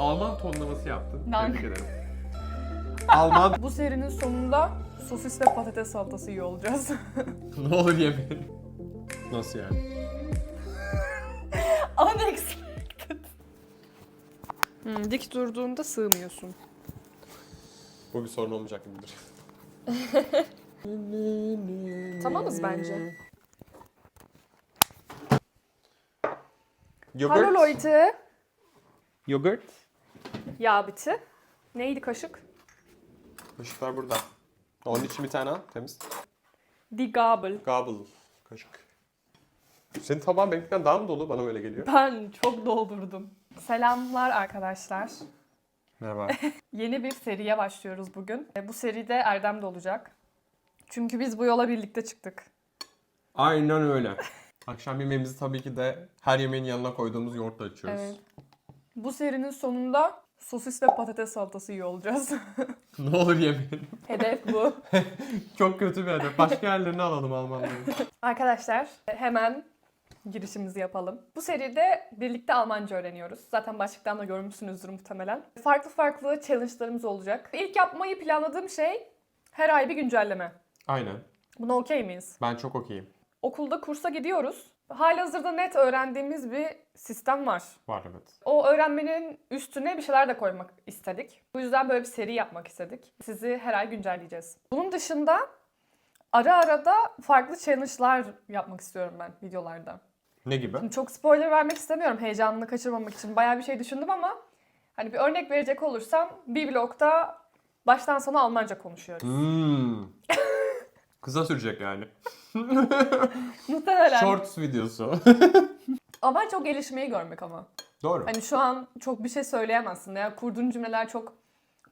Alman tonlaması yaptın. Dank. Tebrik ederim. Alman Bu serinin sonunda sosis ve patates salatası yiyor olacağız. ne olur yemeyin. Nasıl yani? Unexpected. Hmm, dik durduğunda sığmıyorsun. Bu bir sorun olmayacak gibidir. Tamamız bence. Yogurt. Hallo Leute. Yogurt. Ya biti. Neydi kaşık? Kaşıklar burada. Onun için bir tane al. Temiz. Die Gabel. Gobble. Kaşık. Senin tabağın benimkinden daha mı dolu? Bana öyle geliyor. Ben çok doldurdum. Selamlar arkadaşlar. Merhaba. Yeni bir seriye başlıyoruz bugün. E, Bu seride Erdem de olacak. Çünkü biz bu yola birlikte çıktık. Aynen öyle. Akşam yemeğimizi tabii ki de her yemeğin yanına koyduğumuz yoğurtla açıyoruz. Evet. Bu serinin sonunda sosis ve patates salatası yiyor olacağız. ne olur yemeyin. Hedef bu. Çok kötü bir hedef. Başka yerlerini alalım Almanların. Arkadaşlar hemen girişimizi yapalım. Bu seride birlikte Almanca öğreniyoruz. Zaten başlıktan da görmüşsünüzdür muhtemelen. Farklı farklı challenge'larımız olacak. İlk yapmayı planladığım şey her ay bir güncelleme. Aynen. Buna okey miyiz? Ben çok okeyim. Okulda kursa gidiyoruz. Halihazırda net öğrendiğimiz bir sistem var. Var evet. O öğrenmenin üstüne bir şeyler de koymak istedik. Bu yüzden böyle bir seri yapmak istedik. Sizi her ay güncelleyeceğiz. Bunun dışında ara ara da farklı challenge'lar yapmak istiyorum ben videolarda. Ne gibi? Şimdi çok spoiler vermek istemiyorum heyecanını kaçırmamak için. Bayağı bir şey düşündüm ama hani bir örnek verecek olursam bir blokta baştan sona Almanca konuşuyoruz. Hmm. Kısa sürecek yani. Muhtemelen. Shorts videosu. Ama çok gelişmeyi görmek ama. Doğru. Hani şu an çok bir şey söyleyemezsin. Ya kurduğun cümleler çok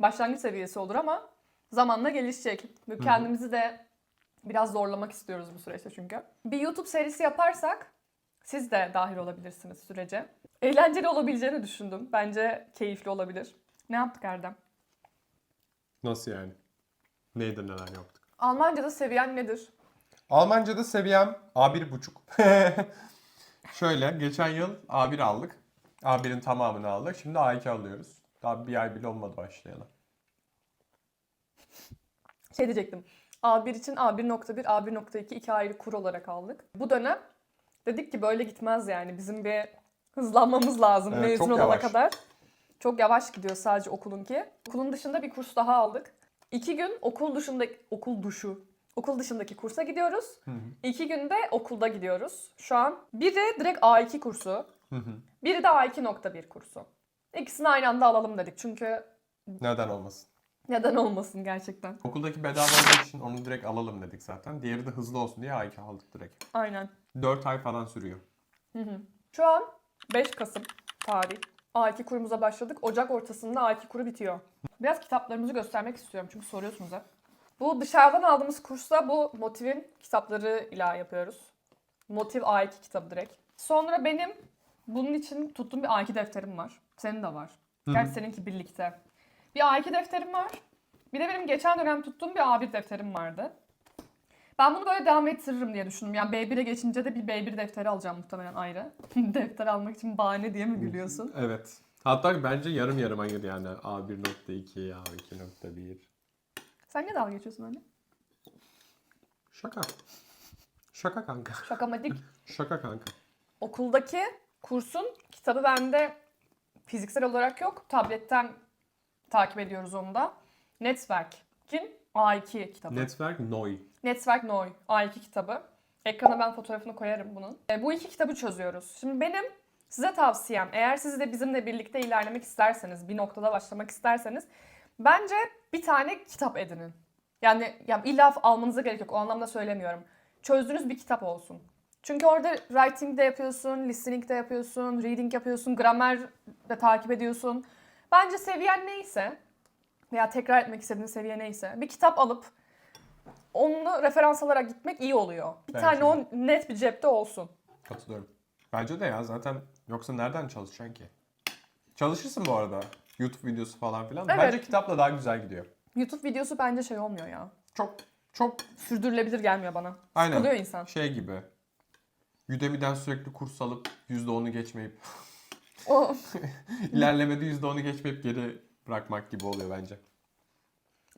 başlangıç seviyesi olur ama zamanla gelişecek. Ve kendimizi de biraz zorlamak istiyoruz bu süreçte çünkü. Bir YouTube serisi yaparsak siz de dahil olabilirsiniz sürece. Eğlenceli olabileceğini düşündüm. Bence keyifli olabilir. Ne yaptık Erdem? Nasıl yani? Neydi neler yaptık? Almanca'da seviyen nedir? Almanca'da seviyem A1,5. Şöyle geçen yıl A1 aldık. A1'in tamamını aldık. Şimdi A2 alıyoruz. Daha bir ay bile olmadı başlayana. Şey diyecektim. A1 için A1.1, A1.2 iki ayrı kur olarak aldık. Bu dönem dedik ki böyle gitmez yani. Bizim bir hızlanmamız lazım Evet, mezun olana yavaş. kadar. Çok yavaş gidiyor sadece okulunki. Okulun dışında bir kurs daha aldık. İki gün okul dışında okul duşu. Okul dışındaki kursa gidiyoruz. Hı hı. İki günde okulda gidiyoruz. Şu an biri direkt A2 kursu. Hı hı. Biri de A2.1 kursu. İkisini aynı anda alalım dedik. Çünkü Neden olmasın? neden olmasın gerçekten. Okuldaki bedava olduğu için onu direkt alalım dedik zaten. Diğeri de hızlı olsun diye A2 aldık direkt. Aynen. 4 ay falan sürüyor. Hı hı. Şu an 5 Kasım tarih. A2 kurumuza başladık. Ocak ortasında A2 kuru bitiyor. Biraz kitaplarımızı göstermek istiyorum çünkü soruyorsunuz hep. Bu dışarıdan aldığımız kursta bu Motiv'in kitapları ile yapıyoruz. Motiv A2 kitabı direkt. Sonra benim bunun için tuttuğum bir A2 defterim var. Senin de var. Gerçi seninki birlikte. Bir A2 defterim var. Bir de benim geçen dönem tuttuğum bir A1 defterim vardı. Ben bunu böyle devam ettiririm diye düşündüm. Yani B1'e geçince de bir B1 defteri alacağım muhtemelen ayrı. Defter almak için bahane diye mi gülüyorsun? Evet. Hatta bence yarım yarım ayır yani. A1.2, A2.1. Sen ne dalga geçiyorsun anne? Şaka. Şaka kanka. Şakamatik. Şaka kanka. Okuldaki kursun kitabı bende fiziksel olarak yok. Tabletten takip ediyoruz onu da. Netzwerk'in A2 kitabı. Netzwerk Neu. Netzwerk Neu A2 kitabı. Ekrana ben fotoğrafını koyarım bunun. E, bu iki kitabı çözüyoruz. Şimdi benim size tavsiyem eğer siz de bizimle birlikte ilerlemek isterseniz, bir noktada başlamak isterseniz bence bir tane kitap edinin. Yani ya illa almanıza gerek yok. O anlamda söylemiyorum. Çözdüğünüz bir kitap olsun. Çünkü orada writing de yapıyorsun, listening de yapıyorsun, reading yapıyorsun, gramer de takip ediyorsun. Bence seviyen neyse veya tekrar etmek istediğin seviye neyse bir kitap alıp onu referans alarak gitmek iyi oluyor. Bir Bence tane de. o net bir cepte olsun. Katılıyorum. Bence de ya zaten yoksa nereden çalışacaksın ki? Çalışırsın bu arada. YouTube videosu falan filan. Evet. Bence kitapla daha güzel gidiyor. YouTube videosu bence şey olmuyor ya. Çok çok Sürdürülebilir gelmiyor bana. Aynen. Sıkılıyor insan. şey gibi. Udemy'den sürekli kurs alıp %10'u geçmeyip O İlerlemede %10'u geçmeyip geri bırakmak gibi oluyor bence.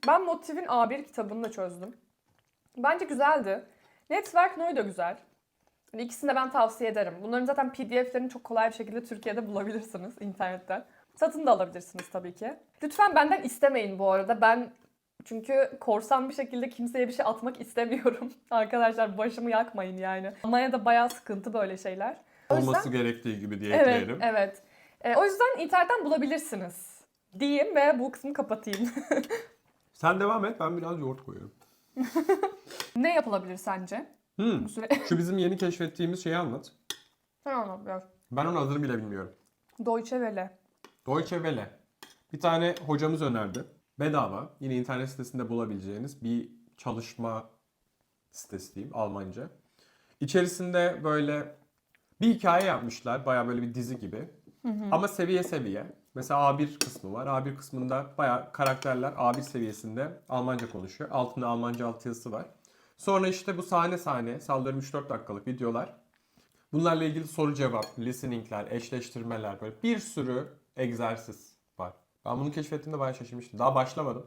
Ben Motif'in A1 kitabını da çözdüm. Bence güzeldi. Network Noi da güzel. Yani ikisini de ben tavsiye ederim. Bunların zaten PDF'lerini çok kolay bir şekilde Türkiye'de bulabilirsiniz internetten. Satın da alabilirsiniz tabii ki. Lütfen benden istemeyin bu arada. Ben çünkü korsan bir şekilde kimseye bir şey atmak istemiyorum. Arkadaşlar başımı yakmayın yani. Almanya'da bayağı sıkıntı böyle şeyler. O yüzden- Olması gerektiği gibi diye Evet, ekleyelim. evet. E, o yüzden internetten bulabilirsiniz. Diyeyim ve bu kısmı kapatayım. Sen devam et ben biraz yoğurt koyuyorum. ne yapılabilir sence Hmm. bu süre? Şu bizim yeni keşfettiğimiz şeyi anlat. Sen anlat biraz. Ben onun adını bile bilmiyorum. Deutsche Welle. Deutsche Welle. Bir tane hocamız önerdi. Bedava. Yine internet sitesinde bulabileceğiniz bir çalışma sitesi diyeyim Almanca. İçerisinde böyle bir hikaye yapmışlar. Baya böyle bir dizi gibi. Ama seviye seviye. Mesela A1 kısmı var. A1 kısmında baya karakterler A1 seviyesinde Almanca konuşuyor. Altında Almanca altyazısı var. Sonra işte bu sahne sahne sallıyorum 3-4 dakikalık videolar. Bunlarla ilgili soru cevap, listeningler, eşleştirmeler böyle bir sürü egzersiz var. Ben bunu keşfettiğimde bayağı şaşırmıştım. Daha başlamadım.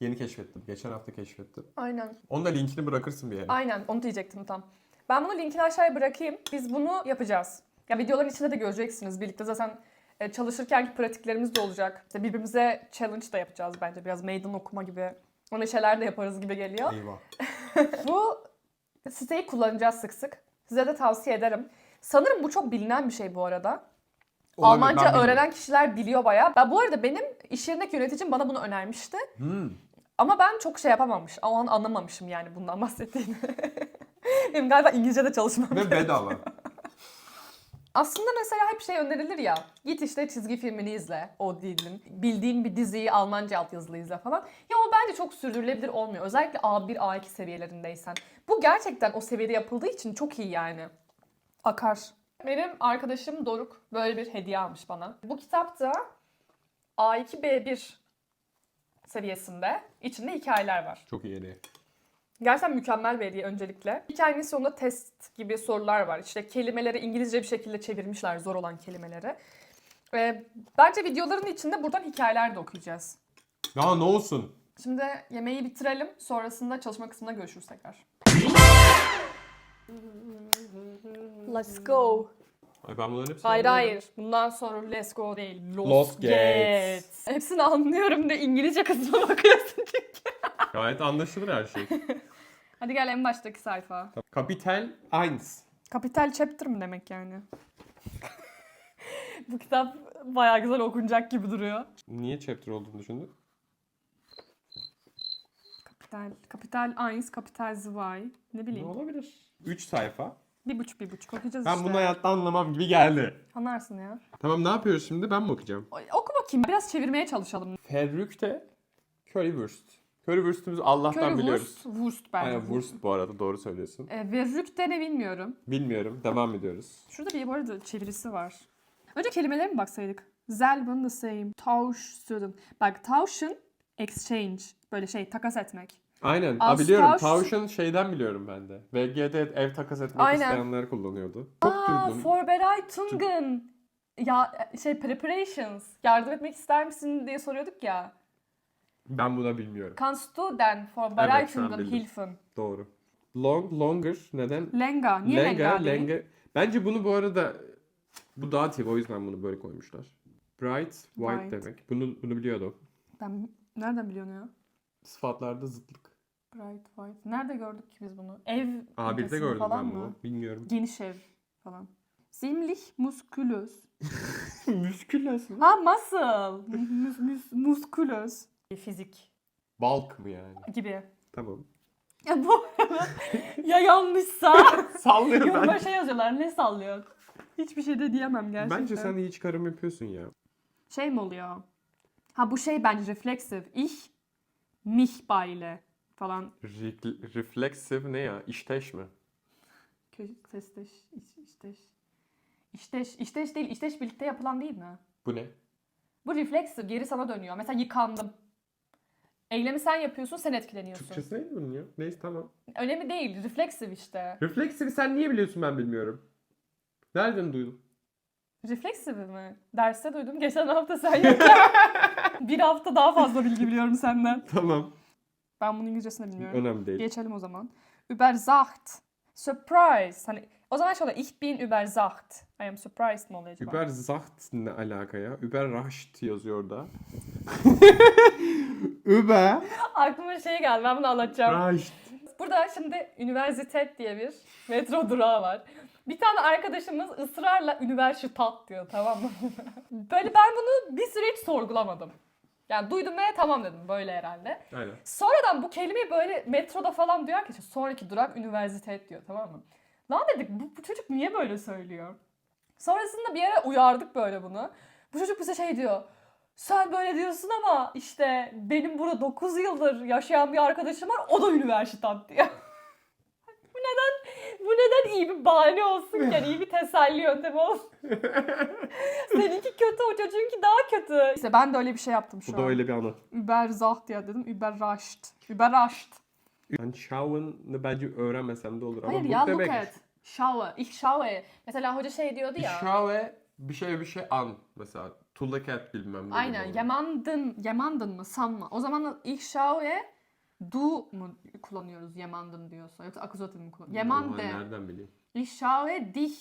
Yeni keşfettim. Geçen hafta keşfettim. Aynen. Onun da linkini bırakırsın bir yere. Aynen onu diyecektim tam. Ben bunu linkini aşağıya bırakayım. Biz bunu yapacağız. Ya videoların içinde de göreceksiniz. Birlikte zaten çalışırkenki pratiklerimiz de olacak. İşte birbirimize challenge da yapacağız bence. Biraz meydan okuma gibi. Öyle şeyler de yaparız gibi geliyor. Eyvah. Bu siteyi kullanacağız sık sık. Size de tavsiye ederim. Sanırım bu çok bilinen bir şey bu arada. Olabilir, Almanca bilmiyorum. öğrenen kişiler biliyor bayağı. Ben bu arada benim iş yerindeki yöneticim bana bunu önermişti. Hmm. Ama ben çok şey yapamamış. O an anlamamışım yani bundan bahsettiğini. Benim galiba İngilizce'de çalışmam. Ve bedava. Aslında mesela hep şey önerilir ya. Git işte çizgi filmini izle o dilin. Bildiğin bir diziyi Almanca altyazılı izle falan. Ya o bence çok sürdürülebilir olmuyor. Özellikle A1, A2 seviyelerindeysen. Bu gerçekten o seviyede yapıldığı için çok iyi yani. Akar. Benim arkadaşım Doruk böyle bir hediye almış bana. Bu kitapta A2, B1 seviyesinde. İçinde hikayeler var. Çok iyi hediye. Gerçekten mükemmel bir hediye öncelikle. Hikayenin sonunda test gibi sorular var. İşte kelimeleri İngilizce bir şekilde çevirmişler zor olan kelimeleri. Ve bence videoların içinde buradan hikayeler de okuyacağız. Ya ne olsun? Şimdi yemeği bitirelim. Sonrasında çalışma kısmında görüşürüz tekrar. Let's go. Ay ben bunların hepsini Hayır anlıyorum. hayır. Bundan sonra let's go değil. Lost, Lost Gates. Gates. Hepsini anlıyorum da İngilizce kısmına bakıyorsun çünkü. Gayet anlaşılır her şey. Hadi gel en baştaki sayfa. Kapital 1. Kapital chapter mı demek yani? Bu kitap bayağı güzel okunacak gibi duruyor. Niye chapter olduğunu düşündün? Kapital, kapital 1, kapital 2. Ne Ne bileyim. olabilir? 3 sayfa. Bir buçuk bir buçuk okuyacağız Ben işte. bunu hayatta anlamam gibi geldi. Anlarsın ya. Tamam ne yapıyoruz şimdi? Ben mi okuyacağım? Oy, Oku bakayım. Biraz çevirmeye çalışalım. Ferrükte Currywurst. Currywurst'ümüzü Allah'tan biliyoruz. Currywurst, Wurst bence. Aynen Wurst bu arada doğru söylüyorsun. E, Verrückte ne bilmiyorum. Bilmiyorum. Devam ediyoruz. Şurada bir bu arada çevirisi var. Önce kelimelere mi baksaydık? Selben the same. Tausch student. Bak tauschen, exchange. Böyle şey takas etmek. Aynen. Aa, biliyorum. Tausch'un şeyden biliyorum ben de. VG'de ev takas etmek Aynen. isteyenler kullanıyordu. Çok Aa, duydum. Vorbereitungen. Ya şey preparations. Yardım etmek ister misin diye soruyorduk ya. Ben buna bilmiyorum. Kannst du denn Evet, şu an Vorbereitungen bildim. helfen? Doğru. Long, longer. Neden? Lenga. Niye lenga, Lenga, lenga. Bence bunu bu arada bu datif o yüzden bunu böyle koymuşlar. Bright, white Bright. demek. Bunu bunu biliyordum. Ben nereden biliyorsun ya? Sıfatlarda zıtlık. Bright white. Nerede gördük ki biz bunu? Ev A1'de resim gördüm falan ben bunu. mı? Bilmiyorum. Geniş ev falan. Ziemlich muskulös. Müsküles mi? Ha muscle. Mus, mus, muskulös. Fizik Balk mı yani? gibi. Tamam. Ya bu ya yanlışsa Sallıyor yoruma ben. şey yazıyorlar ne sallıyor. Hiçbir şey de diyemem gerçekten. Bence sen iyi çıkarım yapıyorsun ya. Şey mi oluyor? Ha bu şey bence refleksif. Ich, mich beile falan. Re- refleksif ne ya? İşteş mi? Kö- Sesteş, iş- işteş. İşteş, işteş değil, işteş birlikte yapılan değil mi? Bu ne? Bu refleksif, geri sana dönüyor. Mesela yıkandım. Eylemi sen yapıyorsun, sen etkileniyorsun. Türkçesi neydi bunun ya? Neyse tamam. Önemli değil, refleksif işte. Refleksifi sen niye biliyorsun ben bilmiyorum. Nereden duydun? Reflexive mi? Derste duydum. Geçen hafta sen yokken bir hafta daha fazla bilgi biliyorum senden. Tamam. Ben bunun İngilizcesini bilmiyorum. Önemli değil. Geçelim o zaman. Übersacht. Surprise. Hani o zaman şöyle ich bin übersacht. I am surprised mı oluyor acaba? Übersacht ne alaka ya? Überrascht yazıyor orada. Über. Aklıma şey geldi. Ben bunu anlatacağım. Rascht. Burada şimdi Üniversitet diye bir metro durağı var. Bir tane arkadaşımız ısrarla Üniversitat diyor tamam mı? Böyle ben bunu bir süre hiç sorgulamadım. Yani duydum ve tamam dedim böyle herhalde. Aynen. Sonradan bu kelimeyi böyle metroda falan duyar ki işte sonraki durak üniversitet diyor tamam mı? Lan dedik bu, bu çocuk niye böyle söylüyor? Sonrasında bir yere uyardık böyle bunu. Bu çocuk bize şey diyor. Sen böyle diyorsun ama işte benim burada 9 yıldır yaşayan bir arkadaşım var o da üniversitet diyor. bu neden bu neden iyi bir bahane olsun ki? Yani iyi bir teselli yöntemi olsun. Seninki kötü o çocuğunki daha kötü. İşte ben de öyle bir şey yaptım şu Bu da an. öyle bir anı. Übersacht ya dedim. Überrascht. Überrascht. Ben Schauen'ı bence öğrenmesem de olur ama Hayır bu ya demek. look at. Schaue. Ich schaue. Mesela hoca şey diyordu ya. schaue bir şey bir şey an mesela. To look at bilmem ne. Aynen. Yemandın. Yemandın mı? Sanma. O zaman ich schaue du mu kullanıyoruz yemandın diyorsa. Yoksa akuzatif mi kullanıyoruz? Ama Yemande. Nereden bileyim? Ich schaue dich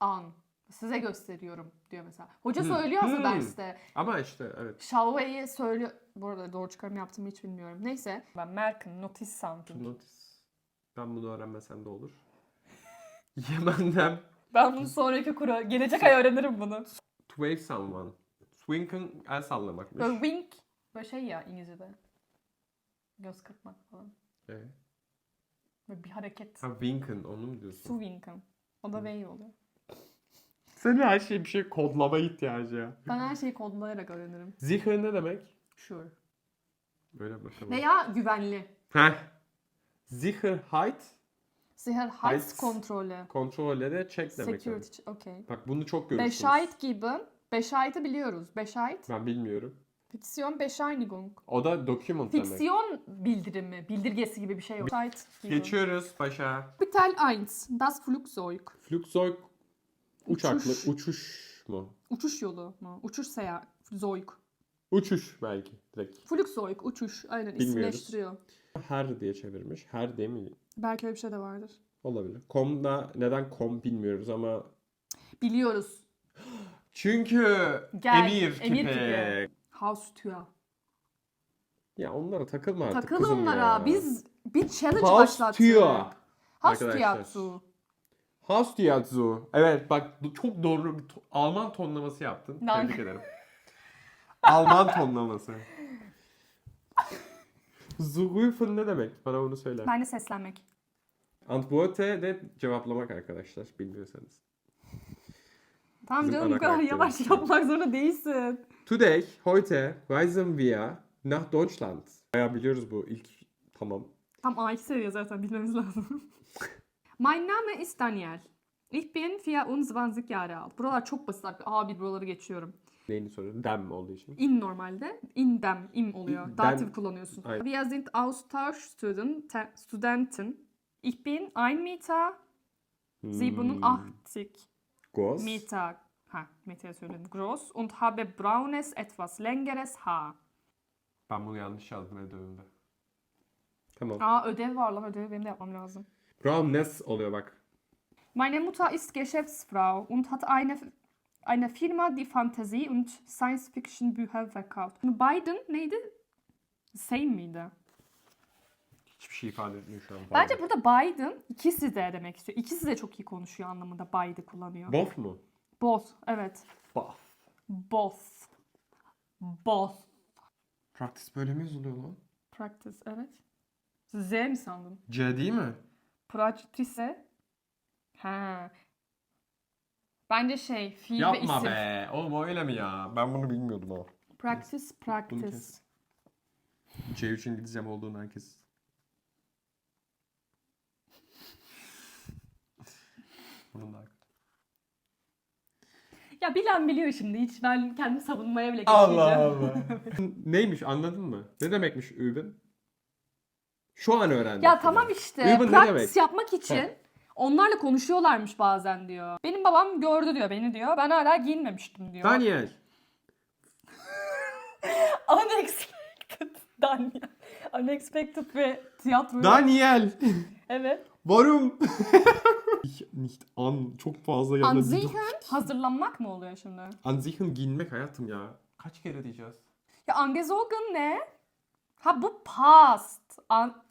an. Size gösteriyorum diyor mesela. Hoca Hmm. söylüyor aslında Hmm. derste. Ama işte evet. Schaue'yi söylüyor. Bu arada doğru çıkarım yaptım hiç bilmiyorum. Neyse. Ben merken, notice something. Notice. Ben bunu öğrenmesem de olur. Yemen'den Ben bunu sonraki kura, gelecek ay öğrenirim bunu. to wave someone. Swing'in el sallamakmış. Böyle wink, böyle şey ya İngilizce'de. Göz kırpmak falan. Ee, Böyle bir hareket. ha winken onu mu diyorsun? Su winken. O da wave oluyor. Senin her şey bir şey kodlama ihtiyacı ya. Ben her şeyi kodlayarak öğrenirim. Sicher ne demek? Sure. Öyle bakalım. Veya güvenli. Heh. Sicherheit Sicherheitskontrolle. kontrolle de check demek. yani. Security. Okay. Bak bunu çok görürsünüz. Bescheid gibi. Bescheid'i biliyoruz. Bescheid. Ben bilmiyorum. Fiktion Bescheinigung. O da document demek. Fiksiyon bildirimi, bildirgesi gibi bir şey. Bescheid gibi. Geçiyoruz başa. Kapital 1. Das Flugzeug. Flugzeug uçaklı Uçuş. uçuş mu? Uçuş yolu mu? Uçuş seyahat. Zeug. Uçuş belki direkt. Flugzeug, uçuş. Aynen Bilmiyoruz. isimleştiriyor. Her diye çevirmiş. Her değil mi? Belki öyle bir şey de vardır. Olabilir. Com'da neden com bilmiyoruz ama Biliyoruz. çünkü Gel, emir, emir kipi. kipi. Haustür. Ya onlara takılma artık Takıl kızım onlara. ya. Biz bir challenge Haustür. başlattık. Arkadaşlar. Haustür. Haustjahzu. Evet bak çok doğru bir to- Alman tonlaması yaptın. Tebrik ederim. Alman tonlaması. Zurufen ne demek? Bana onu söyle. Ben de seslenmek. Antworte de cevaplamak arkadaşlar bilmiyorsanız. Tamam Bizim canım bu ana kadar karakterimiz. yavaş yapmak zorunda değilsin. Today, heute reisen wir nach Deutschland. Bayağı biliyoruz bu ilk tamam. Tam A2 seviye zaten bilmemiz lazım. mein Name ist Daniel. Ich bin 24 Jahre alt. Buralar çok basit. A1 buraları geçiyorum. Neyini soruyorum? Dem olduğu için. In normalde. In dem. im oluyor. In- Dativ dem- kullanıyorsun. Aynen. Wir sind Austauschstudenten. Studenten. Ich bin 1 Meter Hmm. 87 Groß. Meter. Ha, Meter söyledim. Groß und habe braunes, etwas längeres Haar. Ben bunu yanlış yazdım ödevimde. Tamam. Aa ödev var lan. Ödevi benim de yapmam lazım. Brownness oluyor bak. Meine Mutter ist Geschäftsfrau und hat eine, eine Firma, die Fantasie und Science-Fiction-Bücher verkauft. Biden neydi? Same miydi? Hiçbir şey ifade etmiyor şu an. Bence burada Biden ikisi de demek istiyor. İkisi de çok iyi konuşuyor anlamında Biden kullanıyor. Both mu? Both, evet. Both. Both. Both. Practice böyle mi yazılıyor lan? Practice, evet. Z mi sandın? C değil mi? Practice. Ha. Bence şey, fiil ve Yapma isim. be. Oğlum o öyle mi ya? Ben bunu bilmiyordum ha. Practice, Bunu practice. kes. C3 İngilizcem olduğunu herkes. Bunun da Ya bilen biliyor şimdi. Hiç ben kendimi savunmaya bile Allah geçmeyeceğim. Allah. Neymiş anladın mı? Ne demekmiş üben? Şu an öğrendim. Ya tamam işte. Üben ne practice yapmak için. Onlarla konuşuyorlarmış bazen diyor. Benim babam gördü diyor beni diyor. Ben hala giyinmemiştim diyor. Daniel. Unexpected. Daniel. Unexpected ve tiyatro. Daniel. evet. Warum? ich nicht an. Çok fazla yanına Anzichen hazırlanmak mı oluyor şimdi? Anzichen giyinmek hayatım ya. Kaç kere diyeceğiz? Ya angezogen ne? Ha bu past. An...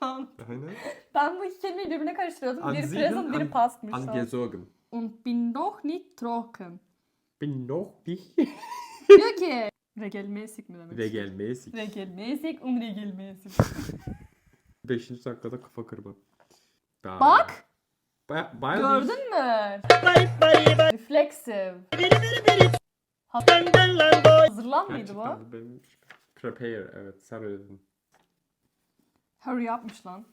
An Aynen. ben bu iki kelimeyi birbirine karıştırıyordum. Biri Anziehen, present, biri an- pastmış. şu an. Angezogen. Und bin doch nicht trocken. Bin noch nicht Diyor ki regelmäßig mi demek? regelmäßig. Regelmäßig und regelmäßig. Beşinci dakikada kafa kırma. Daha- Bak Ba bayağı gördün mü? Reflexive. Hazırlan mıydı bu? Gerçekten benim prepare evet sen öyle dedin. Hurry yapmış lan.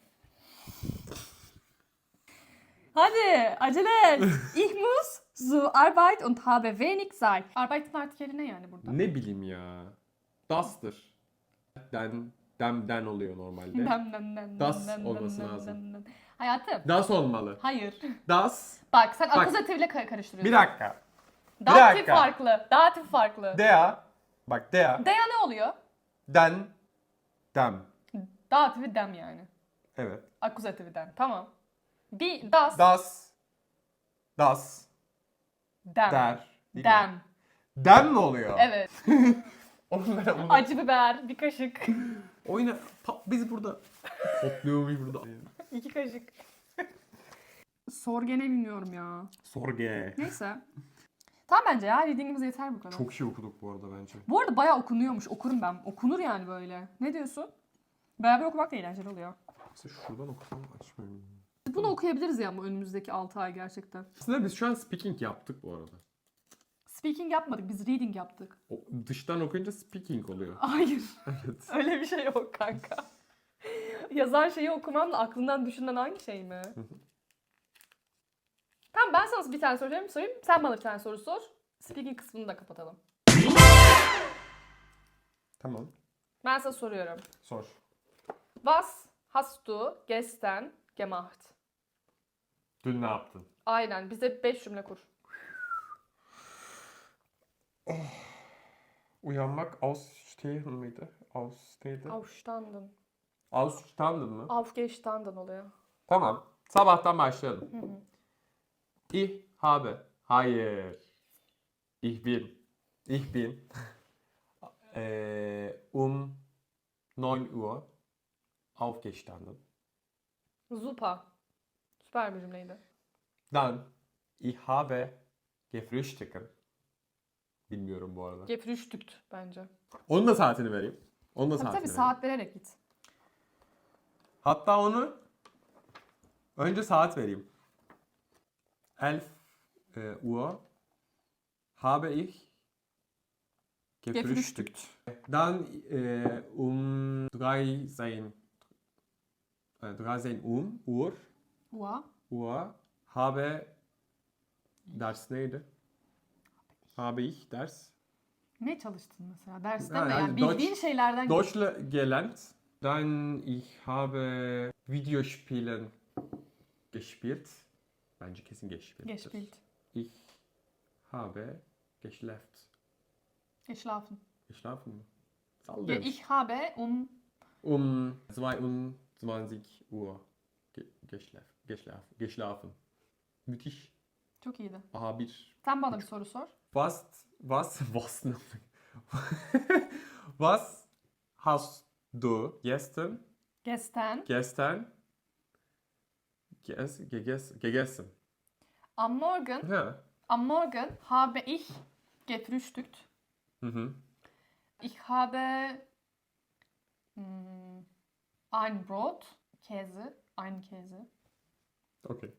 Hadi acele et. Ich muss zur Arbeit und habe wenig Zeit. Yeri ne yani burada? Ne bileyim ya. Das'tır. Den, dem, den oluyor normalde. Dem, dem, dem, Das dem, dem, olması dem, lazım. dem, dem. Hayatım. Das olmalı. Hayır. Das. Bak sen Bak. akuzatifle ka- karıştırıyorsun. Bir dakika. Datif dakika. farklı. Datif farklı. Der. Bak der. Dea ne oluyor? Den. Dem. Datifi dem yani. Evet. Akuzatifi dem. Tamam. Bir das, Das. Das. dem. Der. Değil mi? Dem. Dem mi oluyor? Evet. Ben onu... Acı biber, bir kaşık. Oyna. Pa- biz burada. Topluyormuş burada. iki kaşık. Sorgene bilmiyorum ya. Sorge. Neyse. Tamam bence ya. Reading'imiz yeter bu kadar. Çok iyi okuduk bu arada bence. Bu arada bayağı okunuyormuş. Okurum ben. Okunur yani böyle. Ne diyorsun? Beraber okumak da eğlenceli oluyor. Mesela şuradan okusam açmıyorum. Biz Bunu okuyabiliriz ya bu önümüzdeki 6 ay gerçekten. Aslında biz şu an speaking yaptık bu arada. Speaking yapmadık. Biz reading yaptık. O, dıştan okuyunca speaking oluyor. Hayır. Evet. Öyle bir şey yok kanka. Yazan şeyi okumam da aklından düşünen hangi şey mi? tamam ben sana bir tane soracağım sorayım. Sen bana bir tane soru sor. Speaking kısmını da kapatalım. Tamam. Ben sana soruyorum. Sor. Was hast du gestern gemacht? Dün ne yaptın? Aynen. Bize 5 cümle kur. Uyanmak ausstehen mıydı? Aus neydi? Aufstanden. Ausstanden mı? Aufgestanden oluyor. Tamam. Sabahtan başlayalım. Hı hı. Ich habe. Hayır. Ich bin. Ich bin. Eee, um 9 Uhr aufgestanden. Super. Süper bir cümleydi. Dann, ich habe gefrühstückt. Bilmiyorum bu arada. Gefrühstückt bence. Onun da saatini vereyim. Onun da Tabii saatini tabii vereyim. saat vererek git. Hatta onu önce saat vereyim. Elf e, Uhr habe ich gefrühstückt. Dann e, um 13 e, 13 um, Uhr, Ua. Uhr habe ders neydi? Habe ich ders Ne çalıştın mesela? Derste mi? yani Yani bildiğin Deutsch- şeylerden Deutsch gelernt. Dann ich habe Videospielen gespielt. Bence kesin gespielt. Gespielt. Ich habe geschläft. Geschlafen. Geschlafen mı? Ja, Sallıyorum. ich habe um Um 22 Uhr ge geschläft, geschlafen, geschlafen. Müthiş. çok iyiydi. Aha bir. Sen bana bir soru sor. Was, was, was, ne? was hast du gestern Gestern. Gestern ges, geges, gegessen. Am Morgen, Ja. am Morgen habe ich gefrühstückt. Mhm. Ich habe mh, ein Brot, Käse, ein Käse, Okay.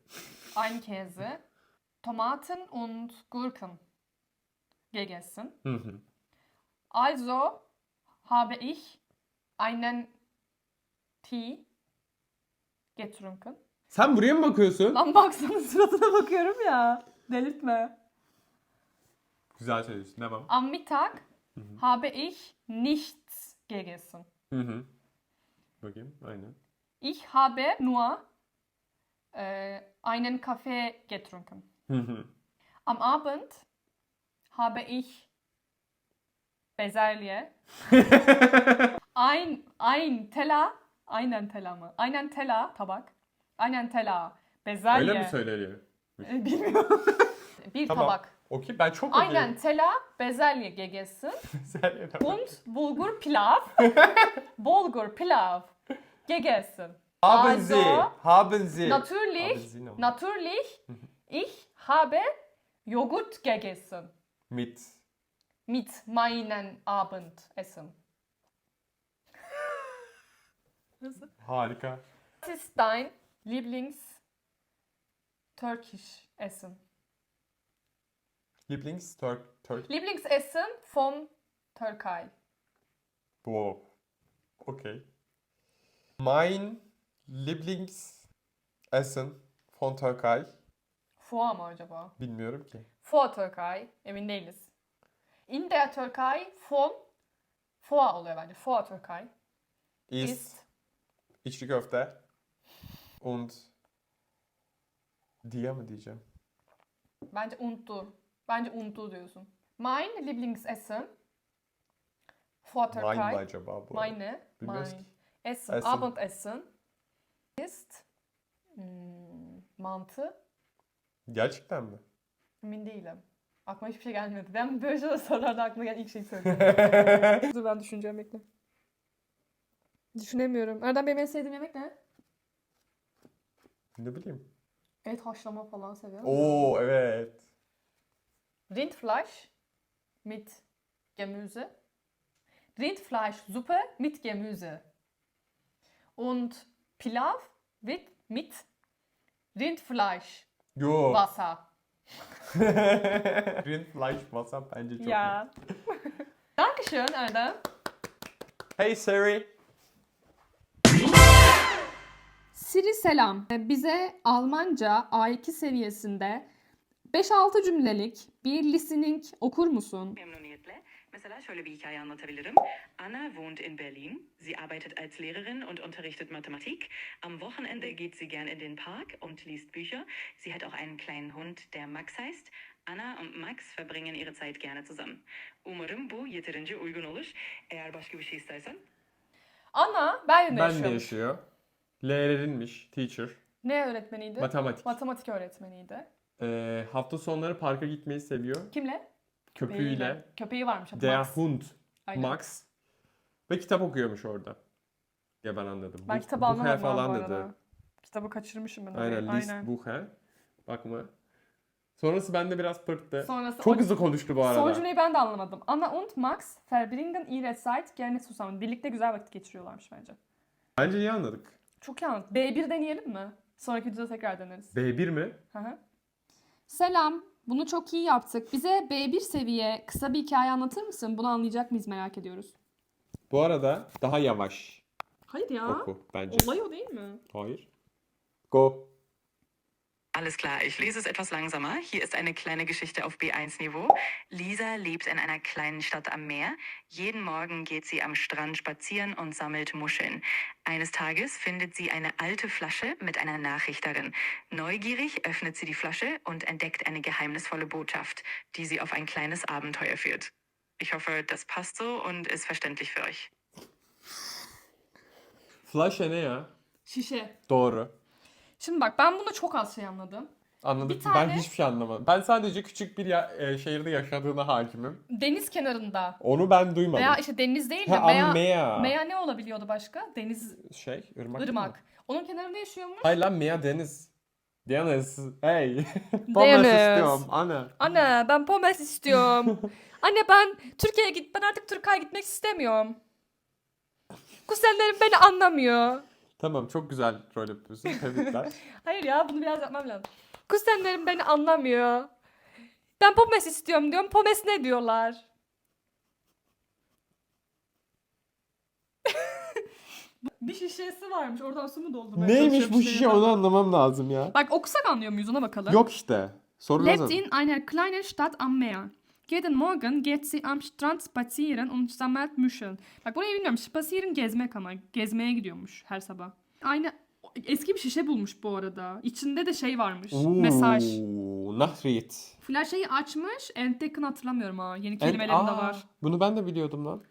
ein Käse, Tomaten und Gurken gegessen. Mhm. Also habe ich einen Tee getrunken. Sen buraya mı bakıyorsun? Lan baksana suratına bakıyorum ya. Delirtme. Güzel söylüyorsun. Devam. Am Mittag habe ich nichts gegessen. Hı hı. Bakayım. Aynen. Ich habe nur Äh, einen Kaffee getrunken. Am Abend habe ich Bezelye. ein, ein Teller, einen Teller mı? Einen Teller tabak. Einen Teller bezelye. Öyle mi söyleniyor? Bilmiyorum. Bir Tamam. tabak. Okey ben çok Einen Teller bezelye gegessen okeyim. und Bulgur Pilav. Bulgur Pilav gegessen. Haben Sie. Also, Haben Sie. Natürlich, Haben Sie noch. natürlich, ich habe Joghurt gegessen. Mit. Mit meinen Abendessen. Harika. Was ist dein Lieblings Turkish Essen? Lieblings Türk Türk. Lieblingsessen von Türkei. Wow. Okay. Mein Lieblingsessen von Türkei. Foa mı acaba? Bilmiyorum ki. Foa Türkei. Emin değiliz. In der Türkei von Foa oluyor bence. Foa Türkei. Ist, Ist içli köfte und diye mi diyeceğim? bence untu. Bence diyorsun. Mein Lieblingsessen vor Mein mi acaba bu? Meine. Bilmiyoruz Mein. ki. Essen. Essen. Abendessen ist hmm, mantı. Gerçekten mi? Emin değilim. Aklıma hiçbir şey gelmedi. Ben böyle şeyler sorularda aklıma gelen ilk şeyi söylüyorum. Dur ben düşüneceğim bekle. Düşünemiyorum. Erdem benim en sevdiğim yemek ne? ne bileyim. Et haşlama falan seviyorum. Oo evet. Rindfleisch mit Gemüse. Rindfleischsuppe mit Gemüse. Und Pilav mit, mit Rindfleisch Yo. Wasser. Rindfleisch Wasser bence çok. Ja. Dankeschön Erdem. Hey Siri. Siri selam. Bize Almanca A2 seviyesinde 5-6 cümlelik bir listening okur musun? Memnuniyetle. Mesela şöyle bir hikaye anlatabilirim. Anna wohnt in Berlin. Sie arbeitet als Lehrerin und unterrichtet Mathematik. Am Wochenende geht sie gern in den Park und liest Bücher. Sie hat auch einen kleinen Hund, der Max heißt. Anna und Max verbringen ihre Zeit gerne zusammen. Umarım bu yeterince uygun olur. Eğer başka bir şey istersen Anna Berlin'de Ben de yaşıyor. Lehre'ninmiş. Teacher. Ne öğretmeniydi? Matematik. Matematik öğretmeniydi. Ee, hafta sonları parka gitmeyi seviyor. Kimle? Köpüğüyle. Köpeği varmış. Der Max. Hund. Aynen. Max. Ve kitap okuyormuş orada. Ya ben anladım. Ben Bu- kitabı Bucher anlamadım falan bu dedi. Kitabı kaçırmışım ben. Aynen. orayı. List Bucher. Bakma. Sonrası bende biraz pırttı. Sonrası Çok hızlı konuştu bu arada. Son cümleyi ben de anlamadım. Anna und Max verbringen ihre Zeit gerne zusammen. Birlikte güzel vakit geçiriyorlarmış bence. Bence iyi anladık. Çok iyi anladım. B1 deneyelim mi? Sonraki videoda tekrar deneriz. B1 mi? Hı hı. Selam. Bunu çok iyi yaptık. Bize B1 seviye kısa bir hikaye anlatır mısın? Bunu anlayacak mıyız merak ediyoruz. Bu arada daha yavaş Hayır ya. oku bence. Olay o değil mi? Hayır. Go. Alles klar, ich lese es etwas langsamer. Hier ist eine kleine Geschichte auf B1-Niveau. Lisa lebt in einer kleinen Stadt am Meer. Jeden Morgen geht sie am Strand spazieren und sammelt Muscheln. Eines Tages findet sie eine alte Flasche mit einer Nachricht darin. Neugierig öffnet sie die Flasche und entdeckt eine geheimnisvolle Botschaft, die sie auf ein kleines Abenteuer führt. Ich hoffe, das passt so und ist verständlich für euch. Flash ne ya? Şişe. Doğru. Şimdi bak ben bunu çok az şey anladım. Anladım. Bir tane- Ben hiçbir şey anlamadım. Ben sadece küçük bir ya- e, şehirde yaşadığına hakimim. Deniz kenarında. Onu ben duymadım. Veya işte deniz değil de Ha, Mea, Mea. Mea ne olabiliyordu başka? Deniz, Şey, ırmak. değil mi? ırmak. Onun kenarında yaşıyormuş. Hayır lan Mea deniz. Deniz. Hey. Pommes istiyorum. Ana. Anne ben pommes istiyorum. Anne ben Türkiye'ye git ben artık Türkiye'ye gitmek istemiyorum. Kuzenlerim beni anlamıyor. Tamam çok güzel rol yapıyorsun. Tebrikler. Hayır ya bunu biraz yapmam lazım. Kuzenlerim beni anlamıyor. Ben pommes istiyorum diyorum. Pommes ne diyorlar? bir şişesi varmış. Oradan su mu doldurmaya Neymiş bu şişe onu anlamam lazım ya. Bak okusak anlıyor muyuz ona bakalım. Yok işte. Soru Lebt lazım. in einer kleinen Stadt am Meer. Jeden Morgen geht sie am Strand spazieren und sammelt Muscheln. Bak burayı bilmiyorum. Spazieren gezmek ama. Gezmeye gidiyormuş her sabah. Eine, Eski bir şişe bulmuş bu arada. İçinde de şey varmış. Mesaj. Oo, Nachricht. Flaşeyi açmış. Entek'in hatırlamıyorum ha. Yeni En- kelimelerim de Aa, var. Bunu ben de biliyordum lan.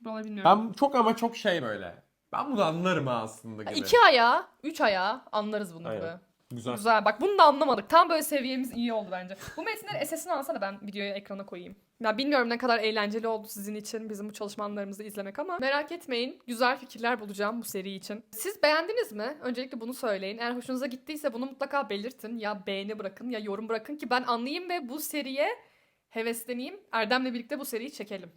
Buraları bilmiyorum. Ben çok ama çok şey böyle. Ben bunu anlarım ha aslında gibi. İki aya, üç aya anlarız bunu Aynen. gibi. Güzel. Güzel bak bunu da anlamadık. Tam böyle seviyemiz iyi oldu bence. Bu metinlerin SS'ini alsana ben videoyu ekrana koyayım. Ya bilmiyorum ne kadar eğlenceli oldu sizin için bizim bu çalışmalarımızı izlemek ama merak etmeyin. Güzel fikirler bulacağım bu seri için. Siz beğendiniz mi? Öncelikle bunu söyleyin. Eğer hoşunuza gittiyse bunu mutlaka belirtin. Ya beğeni bırakın ya yorum bırakın ki ben anlayayım ve bu seriye hevesleneyim. Erdem'le birlikte bu seriyi çekelim.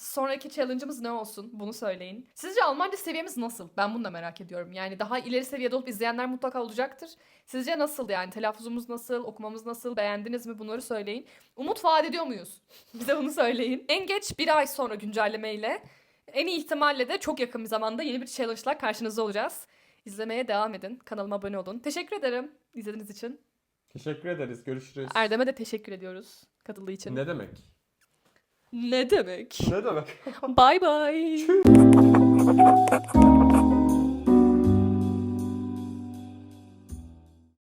Sonraki challenge'ımız ne olsun? Bunu söyleyin. Sizce Almanca seviyemiz nasıl? Ben bunu da merak ediyorum. Yani daha ileri seviyede olup izleyenler mutlaka olacaktır. Sizce nasıl yani? Telaffuzumuz nasıl? Okumamız nasıl? Beğendiniz mi? Bunları söyleyin. Umut vaat ediyor muyuz? Bize bunu söyleyin. En geç bir ay sonra güncellemeyle en iyi ihtimalle de çok yakın bir zamanda yeni bir challenge'la karşınızda olacağız. İzlemeye devam edin. Kanalıma abone olun. Teşekkür ederim izlediğiniz için. Teşekkür ederiz. Görüşürüz. Erdem'e de teşekkür ediyoruz katıldığı için. Ne demek? Ne demek? Ne demek? bye bye.